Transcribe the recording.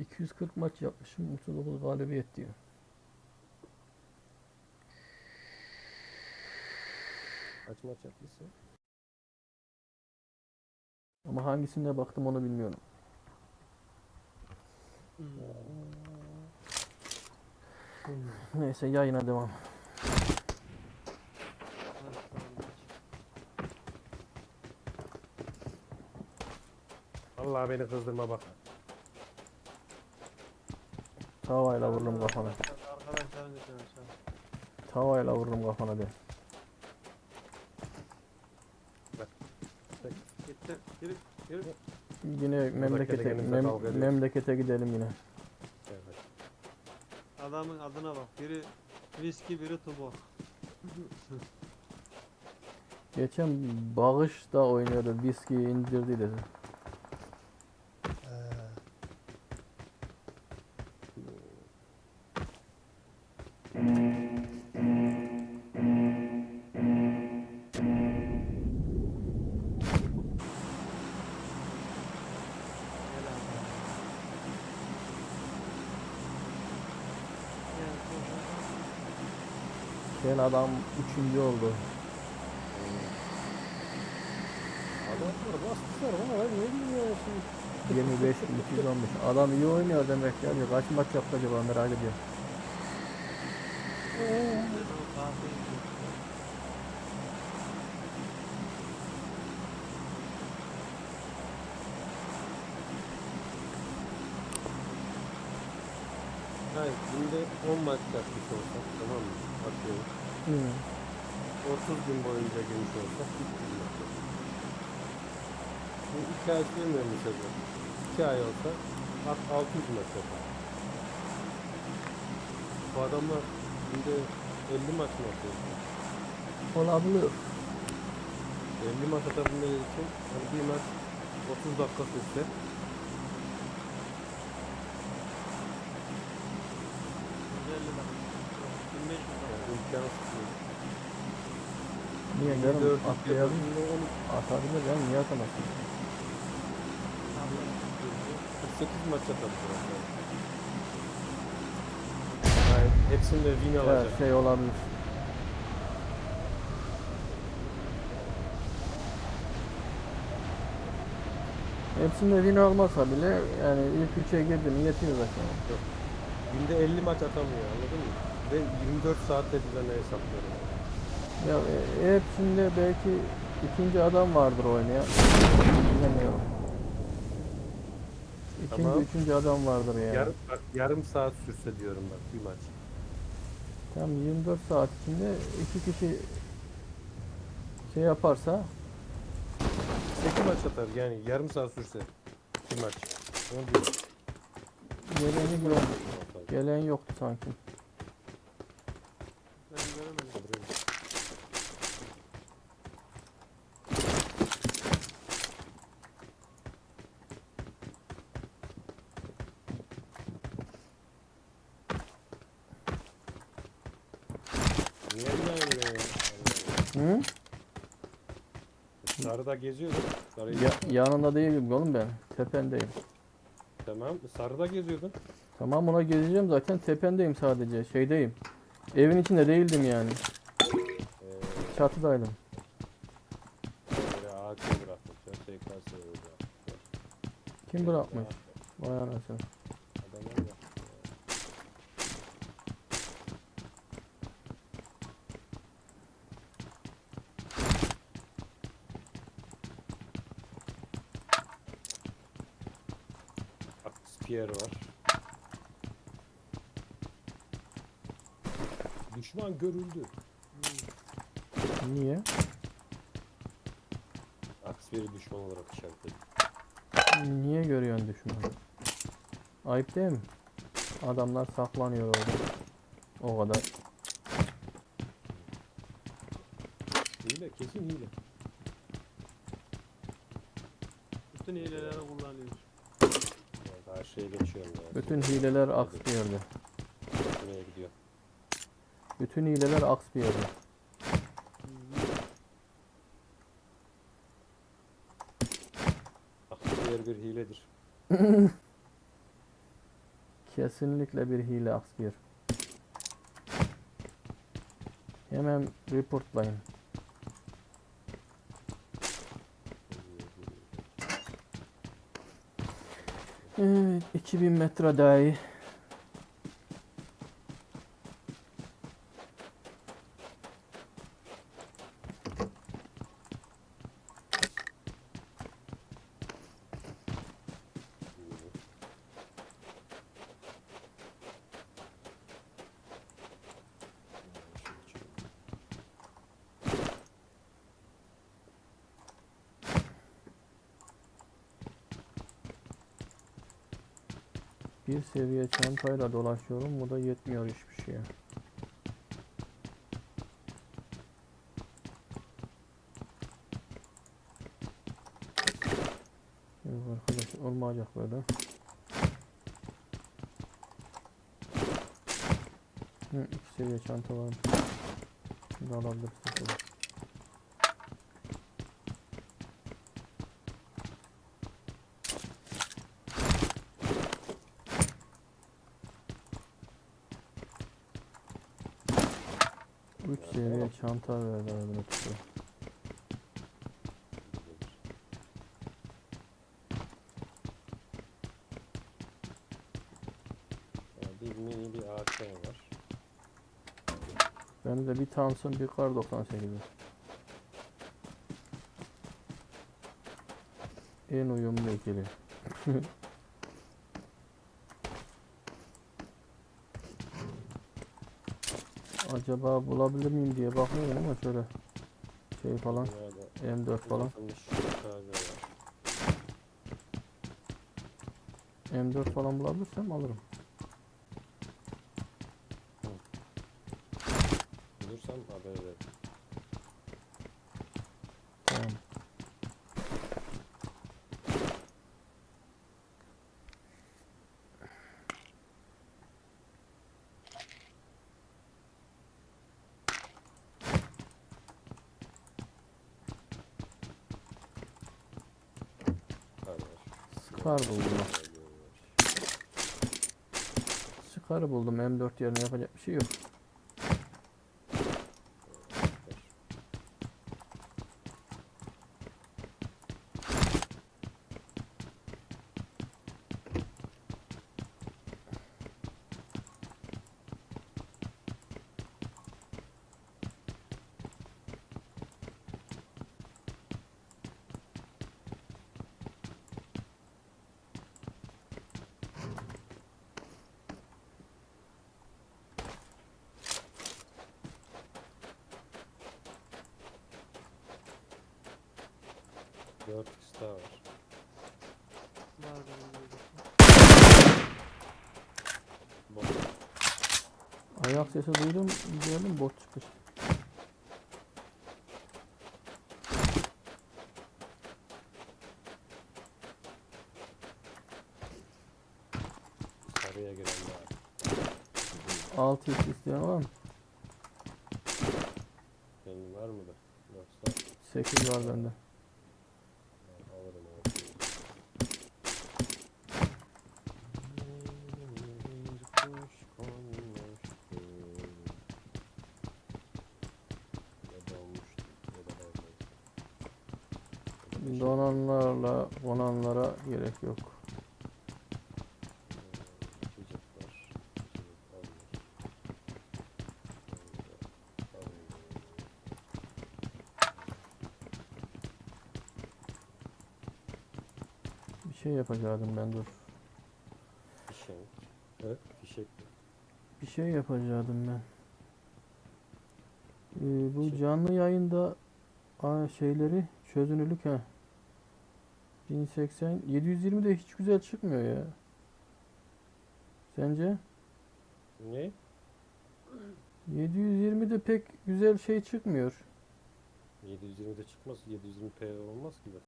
240 maç yapmışım. 39 galibiyet diyor. Kaç maç yapmışsın? Ama hangisine baktım onu bilmiyorum. Neyse yayına devam. Vallahi beni kızdırma bak. Tavayla vururum kafana. Arkadaşların getirin aşağı. Tavayla vururum kafana de. Gitti. Yürü. Yürü. Yine memlekete kendimize mem- kavga ediyoruz. memlekete gidelim yine. Evet. Adamın adına bak. Biri viski, biri tubo. Geçen bağış da oynuyordu. Viskiyi indirdi Sen adam üçüncü oldu. Adamlar bastılar ama ben ne şimdi. 25 200 olmuş. Adam iyi oynuyor demek ya. Kaç maç yaptı acaba merak ediyorum. Ben o kahveyi içiyorum. Hayır, günde 10 maç yapmış olsak tamam mı? Atıyorum. Hı. 30 gün boyunca girmiş olsak 300 maç. Bu 2 ay sürmüyor mu sezon? 2 ay olsa alt 600 maç yapar. Bu adamlar günde 50 maç mı atıyor? Olabilir. 50 maç atabilmeleri için hani bir maç 30 dakika sürse imkansız değil. Niye canım? 400 Atlayalım. yapabilir, 12 Atabilir canım. Niye atamazsın? 48 maç atabilir aslında. Yani hepsinde win Her alacak. şey olabilir. Hepsinde win olmasa bile yani ilk üçe girdi mi yetiyor zaten. Günde 50 maç atamıyor anladın mı? Ve 24 saatte düzenle hesaplıyorum. Ya e, hepsinde belki ikinci adam vardır oynayan. Bilemiyorum. İkinci, Tamam. üçüncü adam vardır yani. Yarım, bak, yarım saat sürse diyorum bak bir maç. Tam 24 saat içinde iki kişi şey yaparsa 8 maç atar yani yarım saat sürse bir maç. Onu diyorum. geleni gör, gelen yoktu sanki. Göremedim. Hı? Sarıda geziyordun. Sarıyı Ya, yanında değilim oğlum ben. Tependeyim. tamam. Sarıda geziyordun. Tamam ona gezeceğim zaten. Tependeyim sadece. Şeydeyim. Evin içinde değildim yani. Ee, Çatıdaydım. Kim bırakmış? Vay anasını. Adamlar bırakmış. Var. Düşman görüldü. Niye? Aksiyeri düşman olarak işaretledim. Niye görüyorsun düşmanı? Ayıp değil mi? Adamlar saklanıyor orada. O kadar. Hile kesin hile. Bütün hileleri kullanıyor. Ya Her şeye geçiyorum. Bütün hileler aks bir yerde. Buraya gidiyor. Bütün hileler aks bir yerde. Aksiyeri bir hiledir. Kesinlikle bir hile aksıyor. Hemen reportlayın. Evet, 2000 metre dahi. Bir seviye çantayla dolaşıyorum. Bu da yetmiyor hiçbir şeye. Yok arkadaş olmayacak böyle. Hı, iki seviye çanta var. Bunu alabilirsin. Seviye çanta verdi abi tutuyor. Bir mini bir AK var. Bende bir Thompson bir kar 98 var. En uyumlu ikili. Acaba bulabilir miyim diye bakıyorum ama şöyle şey falan Dünyada M4 falan uzatılmış taze var. M4 falan bulabilirsem alırım. Bulursam haber veririm. Tamam. Haber. Scar buldum. Scar'ı buldum. M4 yerine yapacak bir şey yok. Dört x daha var. Var benim. Bot. Ayak sesi duydum. Gördüm bot çıkış. Sarıya giren var. 6 x isteyen var mı? Senin var mı da? Yoksa 8 var bende. Donanlarla konanlara gerek yok. Bir şey yapacaktım ben dur. Fişek. Evet, fişek. Bir şey yapacaktım ben. Ee, bu Şey- canlı yayında şeyleri çözünürlük ha. 1080 720 de hiç güzel çıkmıyor ya. Sence? Ne? 720 de pek güzel şey çıkmıyor. 720'de çıkmaz. 720p olmaz ki zaten.